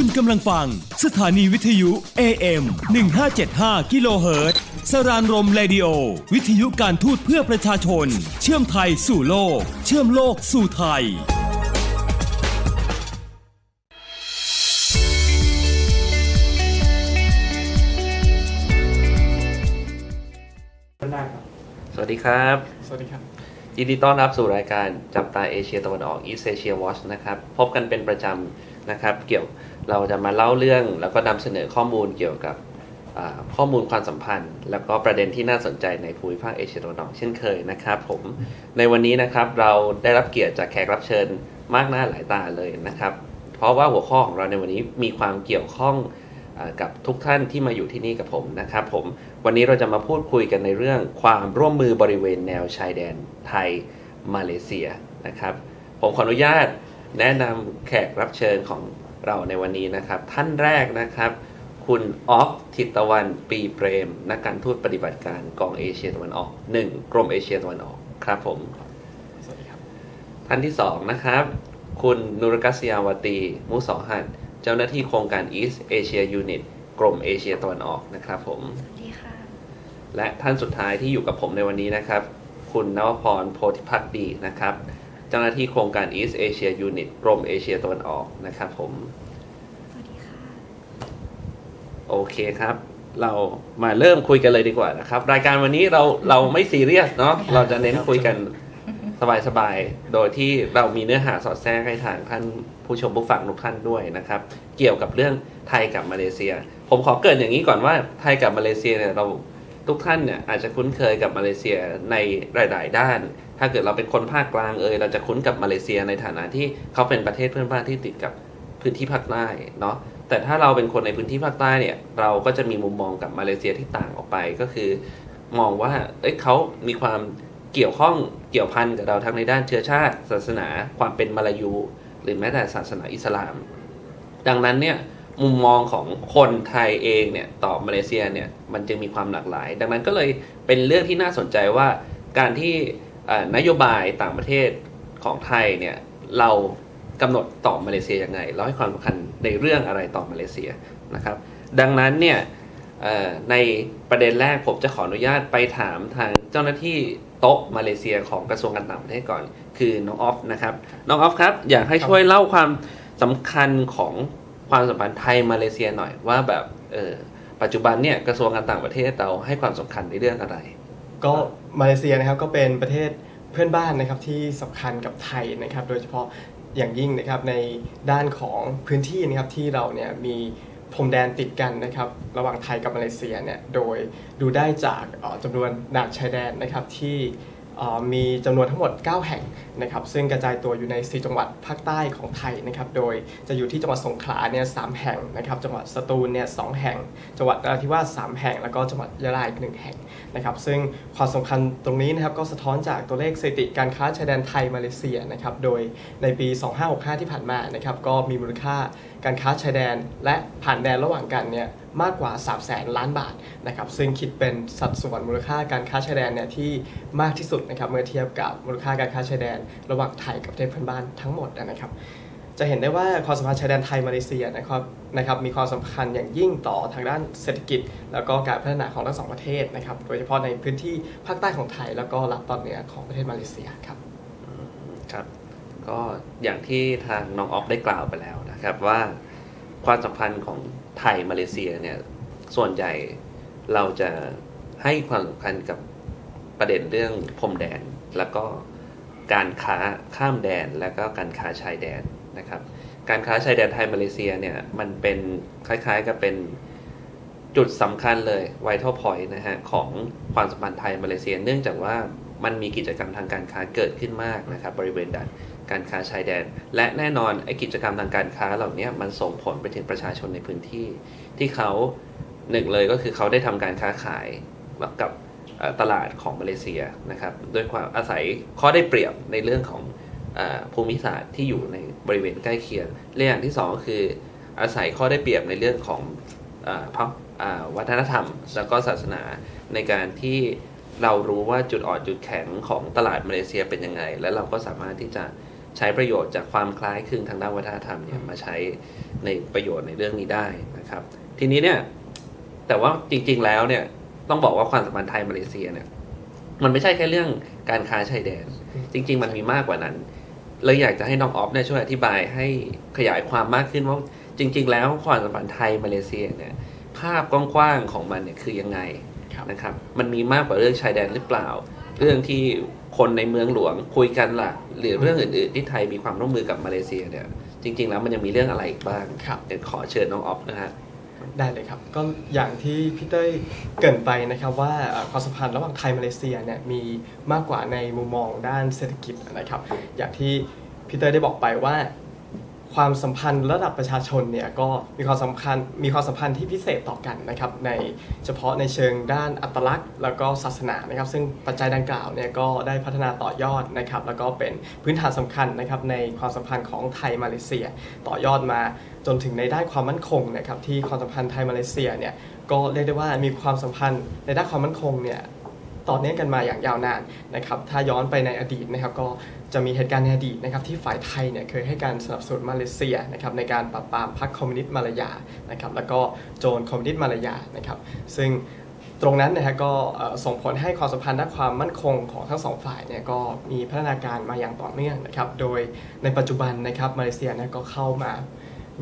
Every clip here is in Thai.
คุณกำลังฟัง สถานีวิทยุ AM 1575กิโลเฮิรตซ์สรานรมเรดิโอ วิทยุการทูตเพื่อประชาชน เชื่อมไทยสู่โลก เชื่อมโลกสู่ไทย ได้ครับ สวัสดีครับ สวัสดีครับ ยินดีต้อนรับสู่รายการจับตาเอเชียตะวันออก East Asia Watch นะครับ พบกันเป็นประจำนะครับ เกี่ยว เราจะมาเล่าเรื่องแล้วก็นำเสนอข้อมูลเกี่ยวกับข้อมูลความสัมพันธ์ แล้วก็ประเด็นที่น่าสนใจในภูมิภาคเอเชียตะวันออกเช่นเคยนะครับผมในวันนี้นะครับเราได้รับเกียรติจากแขกรับเชิญมากหน้าหลายตาเลยนะครับ เพราะว่าหัวข้อของเราในวันนี้มีความเกี่ยวข้องกับทุกท่านที่มาอยู่ที่นี่กับผมนะครับผมวันนี้เราจะมาพูดคุยกันในเรื่องความร่วมมือบริเวณแนวชายแดนไทยมาเลเซียนะครับ ผมขออนุญาตแนะนำแขกรับเชิญของ เราในวันนี้นะครับ ท่านแรกนะครับ คุณออฟทิตวันปีเปรม นักการทูตปฏิบัติการกองเอเชียตะวันออก 1 กรมเอเชียตะวันออกครับผมสวัสดีครับท่านที่สองนะครับ คุณนุรกัสยาวตี มุสอหัดเจ้าหน้าที่โครงการ East Asia Unit กรมเอเชียตะวันออกนะครับผมสวัสดีค่ะและท่านสุดท้ายที่อยู่กับผมในวันนี้นะครับ คุณนวพรโพธิพักดีนะครับ เจ้าหน้าที่โครงการ East Asia Unit กรมเอเชียตะวันออกนะครับผม สวัสดีค่ะ โอเคครับ เรามาเริ่มคุยกันเลยดีกว่านะครับ รายการวันนี้เราเราไม่ซีเรียสเนาะเราจะเน้นคุยกันสบายๆ โดยที่เรามีเนื้อหาสอดแทรกให้ทางท่านผู้ชมผู้ฟังทุกท่านด้วยนะครับ เกี่ยวกับเรื่องไทยกับมาเลเซีย ผมขอเกรินอย่างนี้ก่อนว่าไทยกับมาเลเซียเนี่ยเรา ทุกท่านเนี่ยอาจจะคุ้นเคยกับมาเลเซียในหลาย ๆ ด้าน ถ้าเกิดเราเป็นคนภาคกลางเอยเราจะคุ้นกับมาเลเซียในฐานะที่เขาเป็นประเทศเพื่อนบ้านที่ติดกับพื้นที่ภาคใต้เนาะแต่ถ้าเราเป็นคนในพื้นที่ภาคใต้เนี่ยเราก็จะมีมุมมองกับมาเลเซียที่ต่างออกไปก็คือ มองว่าเอ้ยเขามีความเกี่ยวข้องเกี่ยวพันกับเราทั้งในด้านเชื้อชาติ ศาสนา ความเป็นมาลายู หรือแม้แต่ศาสนาอิสลาม ดังนั้นเนี่ย มุมมองของคนไทยเองเนี่ยต่อมาเลเซียเนี่ยมันจึงมีความหลากหลาย ดังนั้นก็เลยเป็นเรื่องที่น่าสนใจว่าการที่นโยบายต่างประเทศของไทยเนี่ยเรากำหนดต่อมาเลเซียยังไง เราให้ความสำคัญในเรื่องอะไรต่อมาเลเซียนะครับ ดังนั้นเนี่ยในประเด็นแรกผมจะขออนุญาตไปถามทางเจ้าหน้าที่โต๊ะมาเลเซียของกระทรวงการต่างประเทศก่อน คือน้องออฟนะครับ น้องออฟครับ อยากให้ช่วยเล่าความสำคัญของ ความสัมพันธ์ไทยมาเลเซียหน่อยว่าแบบเออปัจจุบันเนี่ยกระทรวงการต่างประเทศเราให้ความสำคัญในเรื่องอะไร ก็มาเลเซียนะครับก็เป็นประเทศเพื่อนบ้านนะครับที่สำคัญกับไทยนะครับ โดยเฉพาะอย่างยิ่งนะครับในด้านของพื้นที่นะครับที่เราเนี่ยมีพรมแดนติดกันนะครับระหว่างไทยกับมาเลเซียเนี่ยโดยดูได้จากจำนวนด่านชายแดนนะครับที่ มีจำนวนทั้งหมด 9 แห่งนะครับซึ่งกระจายตัวอยู่ใน 4 จังหวัดภาคใต้ของไทยนะครับโดยจะอยู่ที่จังหวัดสงขลาเนี่ยสแห่งนะครับจังหวัดสตูลเนี่ยสแห่ง จังหวัดนราธิวาสสามแห่ง แล้วก็จังหวัดยะลาอีกหนึ่งแห่งนะครับซึ่งความสำคัญตรงนี้นะครับก็สะท้อนจากตัวเลขสถิติการค้าชายแดนไทยมาเลเซียนะครับโดยในปี 2565 ที่ผ่านมานะครับก็มีมูลค่าการค้าชายแดน และผ่านแดนระหว่างกันเนี่ย มากกว่า 3 0 0แสนล้านบาทนะครับซึ่งคิดเป็นสัดส่วนมูลค่าการค้าชายแดนเนี่ยที่มากที่สุดนะครับเมื่อเทียบกับมูลค่าการค้าชายแดน ระหว่างไทยกับประเทศเพื่อนบ้านทั้งหมดนะครับจะเห็นได้ว่าความสัมพันธ์ชายแดนไทยมาเลเซียนะครับนะครับมีความสำคัญอย่างยิ่งต่อทางด้านเศรษฐกิจ แล้วก็การพัฒนาของทั้งสองประเทศนะครับโดยเฉพาะในพื้นที่ภาคใต้ของไทย แล้วก็ลับตอนเหนือของประเทศมาเลเซียครับครับ ก็อย่างที่ทางน้องออฟได้กล่าวไปแล้วนะครับว่า ความสัมพันธ์ของไทยมาเลเซียเนี่ยส่วนใหญ่เราจะให้ความสำคัญกับประเด็นเรื่องพรมแดน แล้วก็การค้าข้ามแดนแล้วก็การค้าชายแดนนะครับ การค้าชายแดนไทยมาเลเซียเนี่ยมันเป็นคล้ายๆกับเป็นจุดสำคัญเลย vital point นะฮะของความสัมพันธ์ไทยมาเลเซีย เนื่องจากว่ามันมีกิจกรรมทางการค้าเกิดขึ้นมากนะครับบริเวณด่าน การค้าชายแดน และแน่นอนไอ้กิจกรรมทางการค้าเหล่านี้มันส่งผลไปถึงประชาชนในพื้นที่ ที่เขาหนึ่งเลยก็คือเขาได้ทำการค้าขายกับตลาดของมาเลเซียนะครับด้วยความอาศัยข้อได้เปรียบในเรื่องของอภูมิศาสตร์ที่อยู่ในบริเวณใกล้เคียงเรื่องที่สองก็คืออาศัยข้อได้เปรียบในเรื่องของอาพระอ่าวัฒนธรรม แล้วก็ศาสนาในการที่เรารู้ว่าจุดอ่อนจุดแข็งของตลาดมาเลเซียเป็นยังไง และเราก็สามารถที่จะ ใช้ประโยชน์จากความคล้ายคลึงทางด้านวัฒนธรรมเนี่ยมาใช้ในประโยชน์ในเรื่องนี้ได้นะครับ ทีนี้เนี่ยแต่ว่าจริง ๆแล้วเนี่ยต้องบอกว่าความสัมพันธ์ไทยมาเลเซียเนี่ยมันไม่ใช่แค่เรื่องการค้าชายแดน จริง ๆ มันมีมากกว่านั้นเลยอยากจะให้น้องออฟเนี่ยช่วยอธิบายให้ขยายความมากขึ้นว่าจริง ๆ แล้วความสัมพันธ์ไทยมาเลเซียเนี่ยภาพกว้างๆของมันเนี่ยคือยังไงครับนะครับ มันมีมากกว่าเรื่องชายแดนหรือเปล่า เรื่องที่คนในเมืองหลวงคุยกันล่ะ หรือเรื่องอื่นๆที่ไทยมีความร่วมมือกับมาเลเซียเนี่ยจริง ๆ แล้วมันยังมีเรื่องอะไรอีกบ้างครับเดี๋ยวขอเชิญน้องออฟนะฮะได้เลยครับ ก็อย่างที่พี่เต้ยเกรินไปนะครับว่าเอ่อความสัมพันธ์ระหว่างไทยมาเลเซียเนี่ยมีมากกว่าในมุมมองด้านเศรษฐกิจนะครับ อย่างที่พี่เต้ยได้บอกไปว่า ความสัมพันธ์ระดับประชาชนเนี่ยก็มีความสำคัญมีความสัมพันธ์ที่พิเศษต่อกันนะครับในเฉพาะในเชิงด้านอัตลักษณ์ แล้วก็ศาสนานะครับ ซึ่งปัจจัยดังกล่าวเนี่ยก็ได้พัฒนาต่อยอดนะครับ แล้วก็เป็นพื้นฐานสำคัญนะครับในความสัมพันธ์ของไทยมาเลเซีย ต่อยอดมาจนถึงในด้านความมั่นคงนะครับที่ความสัมพันธ์ไทยมาเลเซียเนี่ยก็เรียกได้ว่ามีความสัมพันธ์ในด้านความมั่นคงเนี่ย ต่อเนื่องกันมาอย่างยาวนานนะครับถ้าย้อนไปในอดีตนะครับก็จะมีเหตุการณ์ในอดีตนะครับที่ฝ่ายไทยเนี่ยเคยให้การสนับสนุนมาเลเซียนะครับในการปราบปรามพรรคคอมมิวนิสต์มาลายานะครับแล้วก็โจรคอมมิวนิสต์มาลายานะครับซึ่งตรงนั้นนะฮะก็ส่งผลให้ความสัมพันธ์ด้านความมั่นคงของทั้งสองฝ่ายเนี่ยก็มีพัฒนาการมาอย่างต่อเนื่องนะครับโดยในปัจจุบันนะครับมาเลเซียเนี่ยก็เข้ามา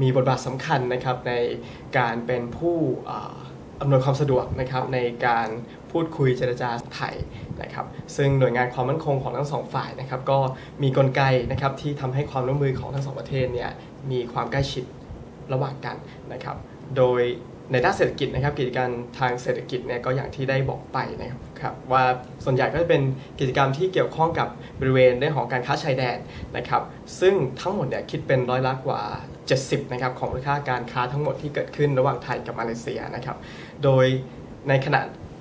มีบทบาทสำคัญนะครับในการเป็นผู้ อำนวยความสะดวกนะครับในการพูดคุยเจรจาไทยนะครับซึ่งหน่วยงานความมั่นคงของทั้งสองฝ่ายนะครับก็มีกลไกนะครับที่ทำให้ความร่วมมือของทั้งสองประเทศเนี่ยมีความใกล้ชิดระหว่างกันนะครับโดยในด้านเศรษฐกิจนะครับกิจการทางเศรษฐกิจเนี่ยก็อย่างที่ได้บอกไปนะครับครับว่าส่วนใหญ่ก็จะเป็นกิจกรรมที่เกี่ยวข้องกับบริเวณเรื่องของการค้าชายแดนนะครับซึ่งทั้งหมดเนี่ยคิดเป็นร้อยละกว่า 70นะครับของมูลค่าการค้าทั้งหมดที่เกิดขึ้นระหว่างไทยกับมาเลเซียนะครับ โดยในขณะ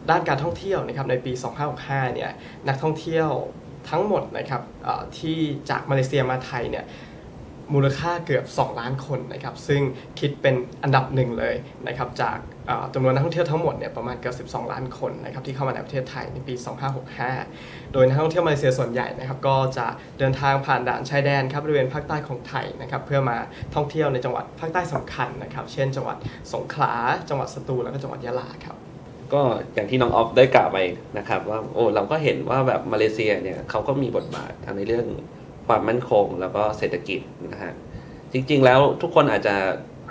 ด้านการท่องเที่ยวนะครับในปี 2565 เนี่ยนักท่องเที่ยวทั้งหมดนะครับที่จากมาเลเซียมาไทยเนี่ย มูลค่าเกือบ 2 ล้านคนนะครับซึ่งคิดเป็นอันดับหนึ่งเลยนะครับจากจำนวนนักท่องเที่ยวทั้งหมดเนี่ยประมาณเกือบ12 ล้านคนนะครับที่เข้ามาในประเทศไทยในปี 2565 โดยนักท่องเที่ยวมาเลเซียส่วนใหญ่นะครับก็จะเดินทางผ่านด่านชายแดนครับบริเวณภาคใต้ของไทยนะครับเพื่อมาท่องเที่ยวในจังหวัดภาคใต้สำคัญนะครับเช่น จังหวัดสงขลา จังหวัดสตูลแล้วก็จังหวัดยะลาครับก็อย่างที่น้องออฟได้กล่าวไปนะครับว่าโอ้เราก็เห็นว่าแบบมาเลเซียเนี่ยเขาก็มีบทบาททางในเรื่อง ความมั่นคงแล้วก็เศรษฐกิจนะฮะจริง ๆ แล้วทุกคนอาจจะ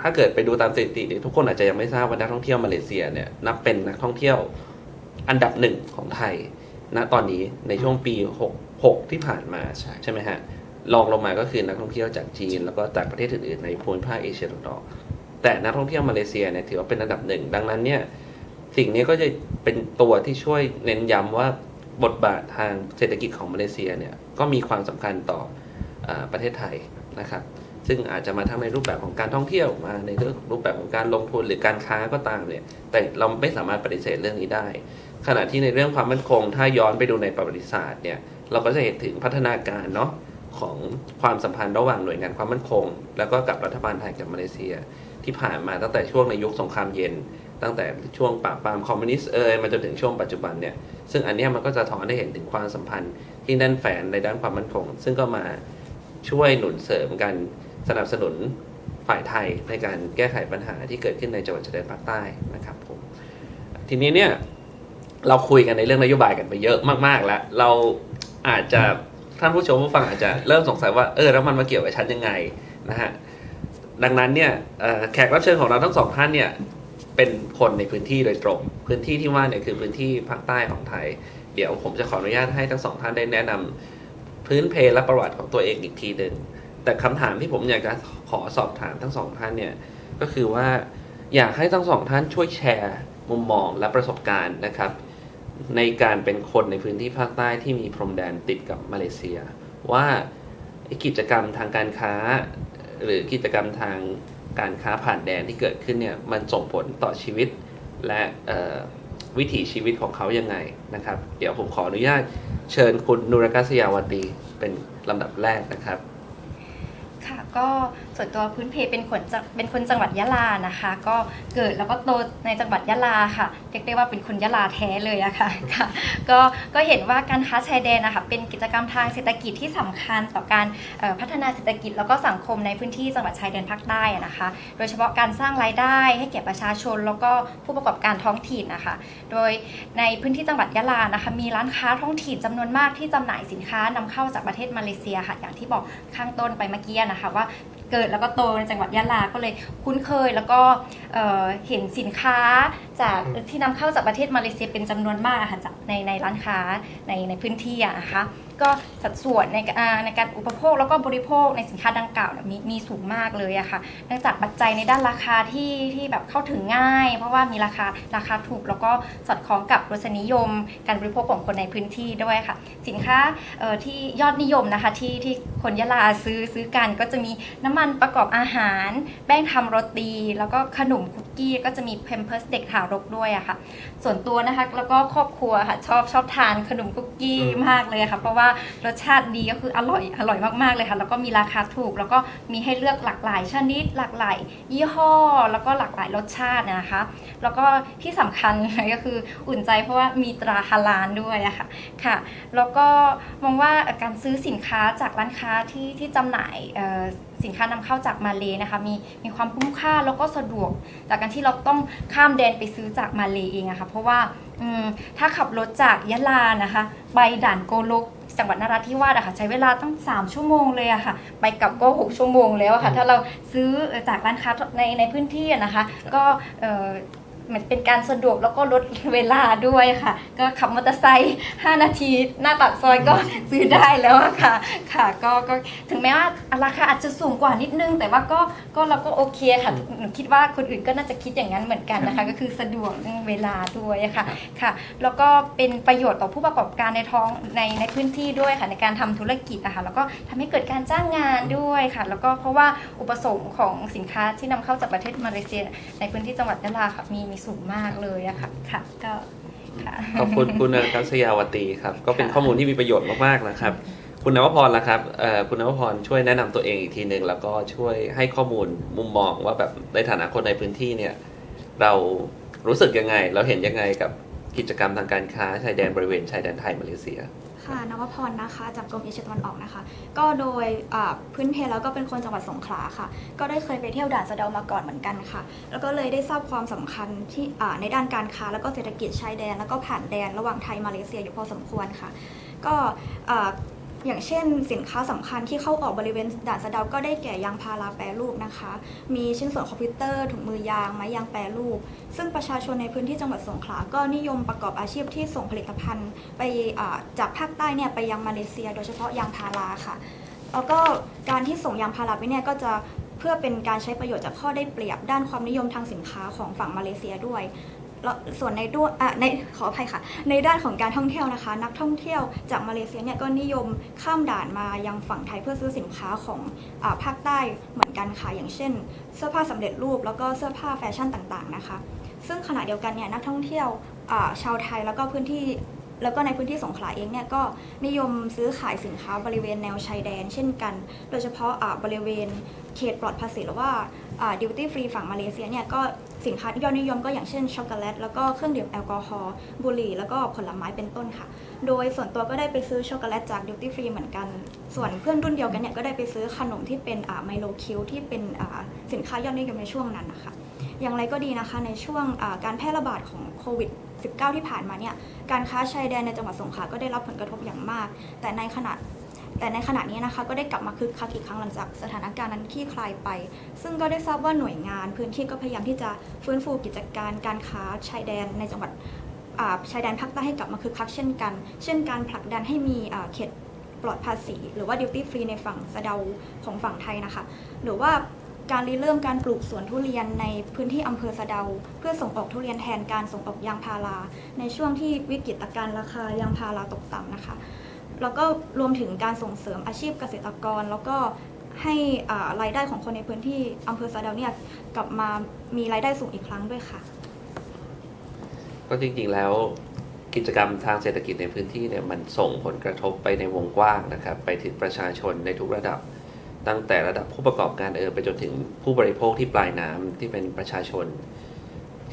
ถ้าเกิดไปดูตามสถิติเนี่ยทุกคนอาจจะยังไม่ทราบว่านักท่องเที่ยวมาเลเซียเนี่ยนับเป็นนักท่องเที่ยวอันดับหนึ่งของไทยณตอนนี้ในช่วงปี 66 ที่ผ่านมาใช่ใช่ไหมฮะรองลงมาก็คือนักท่องเที่ยวจากจีน แล้วก็จากประเทศอื่นๆในภูมิภาคเอเชียตะวันออกแต่นักท่องเที่ยวมาเลเซียเนี่ยถือว่าเป็นอันดับหนึ่งดังนั้นเนี่ยสิ่งนี้ก็จะเป็นตัวที่ช่วยเน้นย้ำว่า บทบาททางเศรษฐกิจของมาเลเซียเนี่ยก็มีความสำคัญต่ออประเทศไทยนะครับ ซึ่งอาจจะมาทั้งในรูปแบบของการท่องเที่ยวมาในเรื่องรูปแบบของการลงทุนหรือการค้าก็ตามเนี่ยแต่เราไม่สามารถปฏิเสธเรื่องนี้ได้ ขณะที่ในเรื่องความมั่นคง ถ้าย้อนไปดูในประวัติศาสตร์เนี่ยเราก็จะเห็นถึงพัฒนาการเนาะของความสัมพันธ์ระหว่างหน่วยงานความมั่นคง แล้วก็กับรัฐบาลไทยกับมาเลเซีย ที่ผ่านมาตั้งแต่ช่วงในยุคสงครามเย็นตั้งแต่ช่วงปราบปรามคอมมิวนิสต์เอ่ยมาจนถึงช่วงปัจจุบันเนี่ยซึ่งอันนี้มันก็จะถอนให้เห็นถึงความสัมพันธ์ที่แน่นแฟนในด้านความมั่นคง ซึ่งก็มาช่วยหนุนเสริมกันสนับสนุนฝ่ายไทยในการแก้ไขปัญหาที่เกิดขึ้นในจังหวัดชายแดนภาคใต้นะครับผมทีนี้เนี่ยเราคุยกันในเรื่องนโยบายกันไปเยอะมากๆแล้ว เราอาจจะท่านผู้ชมผู้ฟังอาจจะเริ่มสงสัยว่าเออแล้วมันมาเกี่ยวกับฉันยังไงนะฮะดังนั้นเนี่ยแขกรับเชิญของเราทั้งสองท่านเนี่ย เป็นคนในพื้นที่โดยตรง พื้นที่ที่ว่าเนี่ยคือพื้นที่ภาคใต้ของไทย เดี๋ยวผมจะขออนุญาตให้ทั้งสองท่านได้แนะนำพื้นเพและประวัติของตัวเองอีกทีหนึ่งแต่คำถามที่ผมอยากจะขอสอบถามทั้งสองท่านเนี่ยก็คือว่าอยากให้ทั้งสองท่านช่วยแชร์มุมมองและประสบการณ์นะครับ ในการเป็นคนในพื้นที่ภาคใต้ที่มีพรมแดนติดกับมาเลเซีย ว่ากิจกรรมทางการค้า หรือกิจกรรมทาง การค้าผ่านแดนที่เกิดขึ้นเนี่ยมันส่งผลต่อชีวิตและวิถีชีวิตของเขายังไงนะครับ เดี๋ยวผมขออนุญาตเชิญคุณนุรกัสยาวตีเป็นลำดับแรกนะครับ ค่ะก็ ส่วนตัวพื้นเพเป็นคนจเป็นคนจังหวัดยะลานะคะ ก็เกิดแล้วก็โตในจังหวัดยะลาค่ะเรียกได้ว่าเป็นคนยะลาแท้เลยอะค่ะค่ะก็ก็เห็นว่าการค้าชายแดนนะคะเป็นกิจกรรมทางเศรษฐกิจที่สำคัญต่อการพัฒนาเศรษฐกิจแล้วก็สังคมในพื้นที่จังหวัดชายแดนภาคใต้นะคะ โดยเฉพาะการสร้างรายได้ให้แก่ประชาชนแล้วก็ผู้ประกอบการท้องถิ่นนะคะ โดยในพื้นที่จังหวัดยะลานะคะ มีร้านค้าท้องถิ่นจำนวนมากที่จำหน่ายสินค้านำเข้าจากประเทศมาเลเซียค่ะ อย่างที่บอกข้างต้นไปเมื่อกี้นะคะว่า เกิดแล้วก็โตในจังหวัดยะลาก็เลยคุ้นเคยแล้วก็เห็นสินค้าจากอืมที่นำเข้าจากประเทศมาเลเซียเป็นจำนวนมากอะค่ะจากในในร้านค้าในในพื้นที่อะนะคะก็สัดส่วนในอ่าในการอุปโภคแล้วก็บริโภคในสินค้าดังกล่าวเนี่ยมีมีสูงมากเลยอะค่ะเนื่องจากปัจจัยในด้านราคาที่ที่แบบเข้าถึงง่าย เพราะว่ามีราคาราคาถูก แล้วก็สอดคล้องกับรสนิยม การบริโภคของคนในพื้นที่ด้วยค่ะ สินค้าเอ่อที่ยอดนิยมนะคะที่ที่คนยะลาซื้อซื้อกันก็จะมีน้ำมันประกอบอาหาร แป้งทำโรตี แล้วก็ขนมคุก กี้ก็จะมีเพมเพิร์สเด็กทารกด้วยอะค่ะ ส่วนตัวนะคะแล้วก็ครอบครัวค่ะชอบชอบทานขนมคุกกี้อืมมากเลยค่ะ เพราะว่ารสชาติดีก็คืออร่อยอร่อยมากๆเลยค่ะ แล้วก็มีราคาถูก แล้วก็มีให้เลือกหลากหลายชนิดหลากหลายยี่ห้อ แล้วก็หลากหลายรสชาตินะคะ แล้วก็ที่สำคัญก็คืออุ่นใจเพราะว่ามีตราฮาลาลด้วยอะค่ะค่ะ แล้วก็มองว่าการซื้อสินค้าจากร้านค้าที่ที่จำหน่ายเอ่อสินค้านำเข้าจากมาเลนะคะมีมีความคุ้มค่าแล้วก็สะดวกจากการที่เราต้องข้ามแดนไปซื้อจากมาเลเองอะค่ะเพราะว่าอืมถ้าขับรถจากยะลานะคะ ไปด่านโกลกจังหวัดนราธิวาสอะค่ะใช้เวลาตั้ง 3 ชั่วโมงเลยอะค่ะ ไปกลับก็ 6 ชั่วโมงแล้วอะค่ะ ถ้าเราซื้อจากร้านค้าในในพื้นที่อะนะคะ ก็ เอ่อเหมือนเป็นการสะดวกแล้วก็ลดเวลาด้วยค่ะ ก็ขับมอเตอร์ไซค์5นาทีหน้าปากซอยก็ซื้อได้แล้วอะค่ะค่ะก็ก็ถึงแม้ว่าราคาอาจจะสูงกว่านิดนึง แต่ว่าก็ก็เราก็โอเคค่ะหนูคิดว่าคนอื่นก็น่าจะคิดอย่างนั้นเหมือนกันนะคะ ก็คือสะดวกเรื่องเวลาด้วยอะค่ะค่ะ แล้วก็เป็นประโยชน์ต่อผู้ประกอบการในท้องในในพื้นที่ด้วยค่ะในการทำธุรกิจนะคะแล้วก็ทำให้เกิดการจ้างงานด้วยค่ะ แล้วก็เพราะว่าอุปสงค์ของสินค้าที่นำเข้าจากประเทศมาเลเซีย ในพื้นที่จังหวัดยะลาค่ะมีมีสูงมากเลยอะค่ะค่ะก็ค่ะขอบคุณคุณกัศยาวตีครับ ก็เป็นข้อมูลที่มีประโยชน์มากๆนะครับ คุณนวพรล่ะครับเอ่อคุณนวพรช่วยแนะนำตัวเองอีกทีหนึ่งแล้วก็ช่วยให้ข้อมูลมุมมองว่าแบบในฐานะคนในพื้นที่เนี่ย เรารู้สึกยังไง เราเห็นยังไงกับกิจกรรมทางการค้าชายแดนบริเวณชายแดนไทยมาเลเซีย ค่ะนวพรนะคะ จากกรมเอเชียตะวันออกนะคะ ก็โดยพื้นเพแล้วก็เป็นคนจังหวัดสงขลาค่ะ ก็ได้เคยไปเที่ยวด่านสะเดามาก่อนเหมือนกันค่ะ แล้วก็เลยได้ทราบความสำคัญที่ในด้านการค้า แล้วก็เศรษฐกิจชายแดน แล้วก็ผ่านแดนระหว่างไทยมาเลเซียอยู่พอสมควรค่ะ ก็ อย่างเช่นสินค้าสำคัญที่เข้าออกบริเวณด่านสะดาวก็ได้แก่ยางพาราแปรรูปนะคะ มีชิ้นส่วนคอมพิวเตอร์ถุงมือยางไม้ยางแปรรูป ซึ่งประชาชนในพื้นที่จังหวัดสงขลาก็นิยมประกอบอาชีพที่ส่งผลิตภัณฑ์ไปจากภาคใต้เนี่ยไปยังมาเลเซีย โดยเฉพาะยางพาราค่ะแล้วก็การที่ส่งยางพาราไปเนี่ยก็จะเพื่อเป็นการใช้ประโยชน์จากข้อได้เปรียบด้านความนิยมทางสินค้าของฝั่งมาเลเซียด้วย แล้วส่วนในด้วยอะในขออภัยค่ะ ในด้านของการท่องเที่ยวนะคะ นักท่องเที่ยวจากมาเลเซียเนี่ยก็นิยมข้ามด่านมายังฝั่งไทยเพื่อซื้อสินค้าของอาภาคใต้เหมือนกันค่ะอย่างเช่น เสื้อผ้าสำเร็จรูปแล้วก็เสื้อผ้าแฟชั่นต่างๆนะคะ ซึ่งขณะเดียวกันเนี่ยนักท่องเที่ยวชาวไทยแล้วก็พื้นที่แล้วก็ในพื้นที่สงขลาเองเนี่ยก็นิยมซื้อขายสินค้าบริเวณแนวชายแดน เช่นกัน โดยเฉพาะอ่าบริเวณเขตปลอดภาษีหรือว่า ดิวตี้ฟรีฝั่งมาเลเซียเนี่ยก็สินค้ายอดนิยมก็อย่างเช่นช็อกโกแลตแล้วก็เครื่องดื่มแอลกอฮอล์บุหรี่ แล้วก็ผลไม้เป็นต้นค่ะ โดยส่วนตัวก็ได้ไปซื้อช็อกโกแลตจากดิวตี้ฟรีเหมือนกัน ส่วนเพื่อนรุ่นเดียวกันเนี่ยก็ได้ไปซื้อขนมที่เป็นไมโลคิวที่เป็นสินค้ายอดนิยมในช่วงนั้นนะคะอย่างไรก็ดีนะคะในช่วงการแพร่ระบาดของโควิด -19 ที่ผ่านมาเนี่ยการค้าชายแดนในจังหวัดสงขลาก็ได้รับผลกระทบอย่างมาก แต่ในขณะ แต่ในขณะนี้นะคะก็ได้กลับมาคึกคักอีกครั้งหลังจากสถานการณ์นั้นคลี่คลายไป ซึ่งก็ได้ทราบว่าหน่วยงาน พื้นที่ก็พยายามที่จะฟื้นฟูกิจการการค้าชายแดนในจังหวัดชายแดนภาคใต้ให้กลับมาคึกคักเช่นกัน เช่นการผลักดันให้มีเขตปลอดภาษีหรือว่าดิวตี้ฟรีในฝั่งสะเดาของฝั่งไทยนะคะ หรือว่าการริเริ่มการปลูกสวนทุเรียนในพื้นที่อำเภอสะเดา เพื่อส่งออกทุเรียนแทนการส่งออกยางพารา ในช่วงที่วิกฤตการ์ราคายางพาราตกต่ำนะคะ แล้วก็รวมถึงการส่งเสริมอาชีพเกษตรกร แล้วก็ให้อ่ารายได้ของคนในพื้นที่อำเภอสะเดาเนี่ยกลับมามีรายได้สูงอีกครั้งด้วยค่ะ ก็จริงๆแล้วกิจกรรมทางเศรษฐกิจในพื้นที่เนี่ยมันส่งผลกระทบไปในวงกว้างนะครับ ไปถึงประชาชนในทุกระดับ ตั้งแต่ระดับผู้ประกอบการเออไปจนถึงผู้บริโภคที่ปลายน้ำที่เป็นประชาชน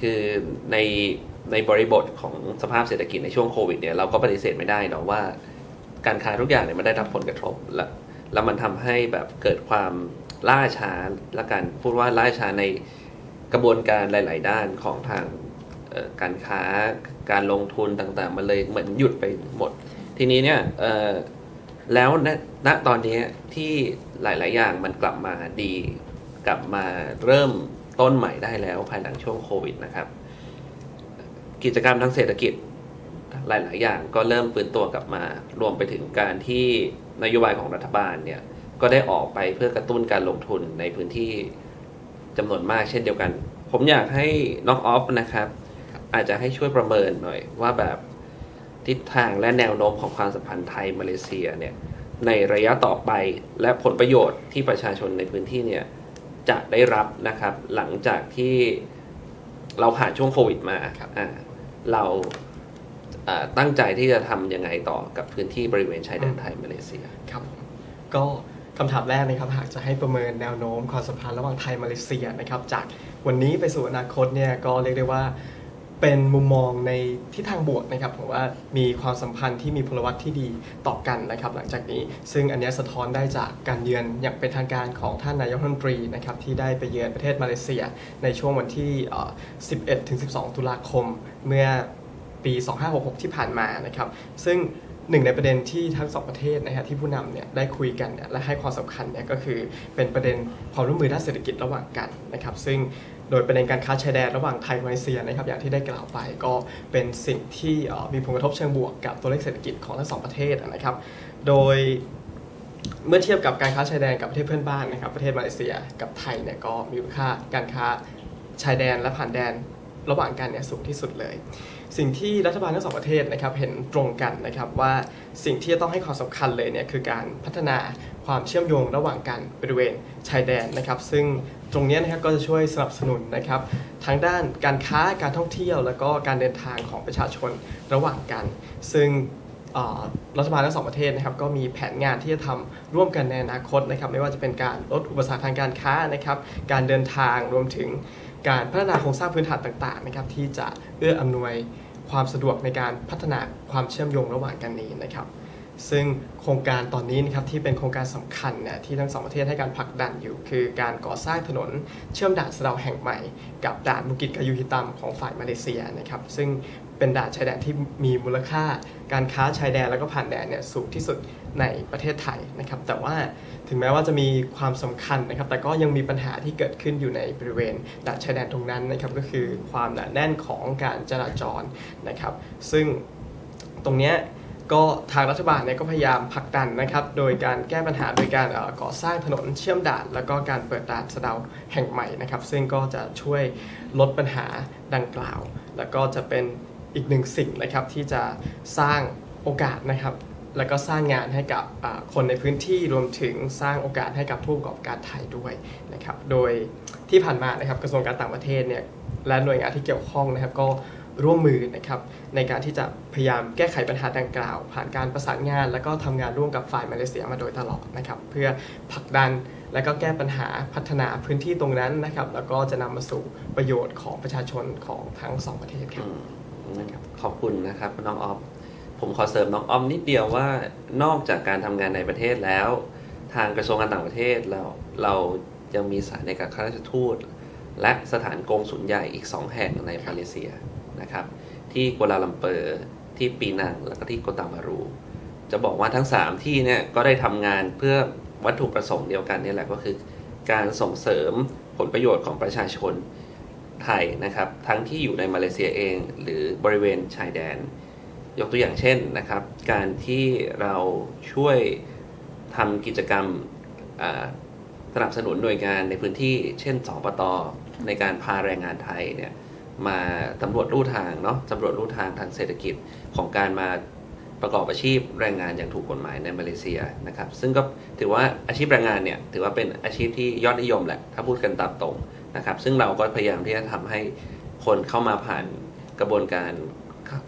คือในในบริบทของสภาพเศรษฐกิจในช่วงโควิดเนี่ยเราก็ปฏิเสธไม่ได้เนาะว่า การค้าทุกอย่างเนี่ยมันได้รับผลกระทบและแล้วมันทำให้แบบเกิดความล่าช้าและการพูดว่าล่าช้าในกระบวนการหลาย ๆ ด้านของทางการค้าการลงทุนต่าง ๆ มันเลยเหมือนหยุดไปหมด ทีนี้เนี่ยแล้วณตอนนี้ที่หลาย ๆ อย่างมันกลับมาดี กลับมาเริ่มต้นใหม่ได้แล้วภายหลังช่วงโควิดนะครับ กิจกรรมทางเศรษฐกิจ หลาย ๆ อย่างก็เริ่มฟื้นตัวกลับมา รวมไปถึงการที่นโยบายของรัฐบาลเนี่ยก็ได้ออกไปเพื่อกระตุ้นการลงทุนในพื้นที่จำนวนมากเช่นเดียวกัน ผมอยากให้น้องออฟนะครับ อาจจะให้ช่วยประเมินหน่อยว่าแบบทิศทางและแนวโน้มของความสัมพันธ์ไทยมาเลเซียเนี่ยในระยะต่อไปและผลประโยชน์ที่ประชาชนในพื้นที่เนี่ยจะได้รับนะครับหลังจากที่เราผ่านช่วงโควิดมาครับอ่าเราอ่า ตั้งใจที่จะทำยังไงต่อกับพื้นที่บริเวณชายแดนไทยมาเลเซียครับผมก็คำถามแรกนะครับหากจะให้ประเมินแนวโน้มความสัมพันธ์ระหว่างไทยมาเลเซียนะครับจากวันนี้ไปสู่อนาคตเนี่ยก็เรียกได้ว่าเป็นมุมมองในทิศทางบวกนะครับผมว่ามีความสัมพันธ์ที่มีพลวัตที่ดีต่อกันนะครับ หลังจากนี้ ซึ่งอันเนี้ยสะท้อนได้จากการเยือนอย่างเป็นทางการของท่านนายกรัฐมนตรีนะครับที่ได้ไปเยือนประเทศมาเลเซีย ในช่วงวันที่เอ่อ11-12 ตุลาคมเมื่อ ปี 2566 ที่ผ่านมานะครับ ซึ่งหนึ่งในประเด็นที่ทั้งสองประเทศนะฮะที่ผู้นำเนี่ยได้คุยกันและให้ความสำคัญเนี่ยก็คือเป็นประเด็นความร่วมมือด้านเศรษฐกิจระหว่างกันนะครับ ซึ่งโดยประเด็นการค้าชายแดนระหว่างไทยมาเลเซียนะครับอย่างที่ได้กล่าวไปก็เป็นสิ่งที่มีผลกระทบเชิงบวกกับตัวเลขเศรษฐกิจของทั้งสองประเทศนะครับ โดยเมื่อเทียบกับการค้าชายแดนกับประเทศเพื่อนบ้านนะครับ ประเทศมาเลเซียกับไทยเนี่ยก็มีมูลค่าการค้าชายแดนและผ่านแดนระหว่างกันเนี่ยสูงที่สุดเลย สิ่งที่รัฐบาลทั้งสองประเทศนะครับเห็นตรงกันนะครับว่าสิ่งที่จะต้องให้ความสำคัญเลยเนี่ยคือการพัฒนาความเชื่อมโยงระหว่างกันบริเวณชายแดนนะครับ ซึ่งตรงนี้นะครับก็จะช่วยสนับสนุนนะครับทั้งด้านการค้าการท่องเที่ยว แล้วก็การเดินทางของประชาชนระหว่างกัน ซึ่งรัฐบาลทั้งสองประเทศนะครับก็มีแผนงานที่จะทำร่วมกันในอนาคตนะครับไม่ว่าจะเป็นการลดอุปสรรคทางการค้านะครับการเดินทางรวมถึงการพัฒนาโครงสร้างพื้นฐานต่างๆนะครับที่จะเอื้ออำนวย ความสะดวกในการพัฒนาความเชื่อมโยงระหว่างกันนี้นะครับ ซึ่งโครงการตอนนี้นะครับที่เป็นโครงการสำคัญเนี่ยที่ทั้งสองประเทศให้การผลักดันอยู่ คือการก่อสร้างถนนเชื่อมด่านสะเดาแห่งใหม่ กับด่านบุกิจกายูฮิตัมของฝ่ายมาเลเซียนะครับซึ่ง เป็นด่านชายแดนที่มีมูลค่า การค้าชายแดนแล้วก็ผ่านแดนเนี่ยสูงที่สุดในประเทศไทยนะครับ แต่ว่าถึงแม้ว่าจะมีความสำคัญนะครับ แต่ก็ยังมีปัญหาที่เกิดขึ้นอยู่ในบริเวณด่านชายแดนตรงนั้นนะครับ ก็คือความหนาแน่นของการจราจรนะครับ ซึ่งตรงเนี้ยก็ทางรัฐบาลเนี่ยก็พยายามผลักดันนะครับ โดยการแก้ปัญหาโดยการเก่อสร้างถนนเชื่อมด่าน แล้วก็การเปิดด่านสะเดาแห่งใหม่นะครับ ซึ่งก็จะช่วยลดปัญหาดังกล่าว แล้วก็จะเป็น อีกหนึ่งสิ่งนะครับที่จะสร้างโอกาสนะครับแล้วก็สร้างงานให้กับคนในพื้นที่รวมถึงสร้างโอกาสให้กับผู้ประกอบการไทยด้วยนะครับ โดยที่ผ่านมานะครับกระทรวงการต่างประเทศเนี่ยและหน่วยงานที่เกี่ยวข้องนะครับก็ร่วมมือนะครับในการที่จะพยายามแก้ไขปัญหาดังกล่าว ผ่านการประสานงาน แล้วก็ทำงานร่วมกับฝ่ายมาเลเซียมาโดยตลอดนะครับ เพื่อผลักดันและก็แก้ปัญหาพัฒนาพื้นที่ตรงนั้นนะครับ แล้วก็จะนำมาสู่ประโยชน์ของประชาชนของทั้งสองประเทศครับ ขอบคุณนะครับน้องออฟผมขอเสริมน้องออมนิดเดียวว่านอกจากการทำงานในประเทศแล้ว ทางกระทรวงการต่างประเทศเราเรายังมีสายในการข้าราชทูต และสถานกงสุลใหญ่อีก 2 แห่งในมาเลเซียนะครับ ที่กัวลาลัมเปอร์ที่ปีนังแล้วก็ที่โกตามารู จะบอกว่าทั้ง 3 ที่เนี่ยก็ได้ทำงานเพื่อวัตถุประสงค์เดียวกันนี่แหละก็คือ การส่งเสริมผลประโยชน์ของประชาชน ไทยนะครับ ทั้งที่อยู่ในมาเลเซียเอง หรือบริเวณชายแดน ยกตัวอย่างเช่นนะครับ การที่เราช่วยทำกิจกรรมสนับสนุนหน่วยงานในพื้นที่เช่นสปตในการพาแรงงานไทยเนี่ยมาสำรวจลู่ทางเนาะสำรวจลู่ทางทางเศรษฐกิจของการมาประกอบอาชีพแรงงานอย่างถูกกฎหมายในมาเลเซียนะครับ ซึ่งก็ถือว่าอาชีพแรงงานเนี่ยถือว่าเป็นอาชีพที่ยอดนิยมแหละถ้าพูดกันตามตรง นะครับ ซึ่งเราก็พยายามที่จะทำให้คนเข้ามาผ่านกระบวนการ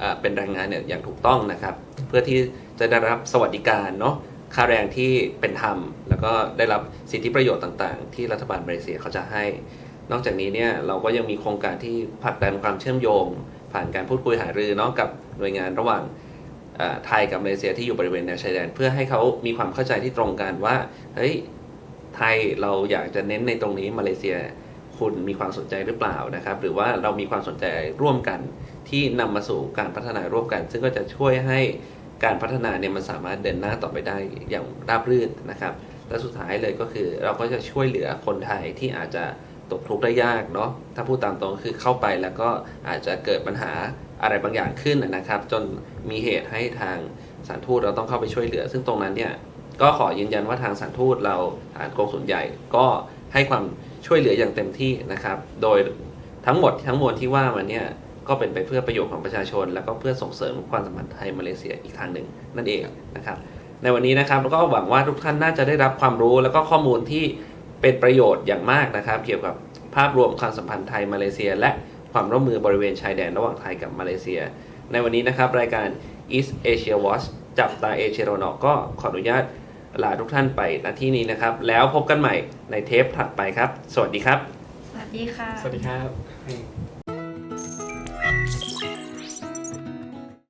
อ่าเป็นแรงงานเนี่ยอย่างถูกต้องนะครับ เพื่อที่จะได้รับสวัสดิการเนาะค่าแรงที่เป็นธรรม แล้วก็ได้รับสิทธิประโยชน์ต่างๆ ที่รัฐบาลมาเลเซียเขาจะให้ นอกจากนี้เนี่ยเราก็ยังมีโครงการที่ผลักดันความเชื่อมโยง ผ่านการพูดคุยหารือเนาะกับหน่วยงานระหว่างเอ่อไทยกับมาเลเซียที่อยู่บริเวณแนวชายแดน เพื่อให้เขามีความเข้าใจที่ตรงกันว่าเฮ้ยไทยเราอยากจะเน้นในตรงนี้มาเลเซีย คุณมีความสนใจหรือเปล่านะครับ หรือว่าเรามีความสนใจร่วมกันที่นำมาสู่การพัฒนาร่วมกัน ซึ่งก็จะช่วยให้การพัฒนาเนี่ยมันสามารถเดินหน้าต่อไปได้อย่างราบรื่นนะครับ และสุดท้ายเลยก็คือเราก็จะช่วยเหลือคนไทยที่อาจจะตกทุกข์ได้ยากเนาะถ้าพูดตามตรงคือเข้าไปแล้วก็อาจจะเกิดปัญหาอะไรบางอย่างขึ้นนะครับ จนมีเหตุให้ทางสารทูตเราต้องเข้าไปช่วยเหลือ ซึ่งตรงนั้นเนี่ยก็ขอยืนยันว่าทางสารทูตเราฐานกงสุลใหญ่ก็ให้ความ ช่วยเหลืออย่างเต็มที่นะครับ โดยทั้งหมดทั้งมวลที่ว่ามาเนี่ยก็เป็นไปเพื่อประโยชน์ของประชาชน แล้วก็เพื่อส่งเสริมความสัมพันธ์ไทยมาเลเซียอีกทางหนึ่งนั่นเองนะครับ ในวันนี้นะครับแล้วก็หวังว่าทุกท่านน่าจะได้รับความรู้แล้วก็ข้อมูลที่เป็นประโยชน์อย่างมากนะครับ เกี่ยวกับภาพรวมความสัมพันธ์ไทยมาเลเซีย และความร่วมมือบริเวณชายแดนระหว่างไทยกับมาเลเซีย ในวันนี้นะครับรายการ East Asia Watch จับตาเอเชียโรนอก็ขออนุญาต ลาทุกท่านไปณที่นี้นะครับ แล้วพบกันใหม่ในเทปถัดไปครับ สวัสดีครับ สวัสดีค่ะ สวัสดีครับ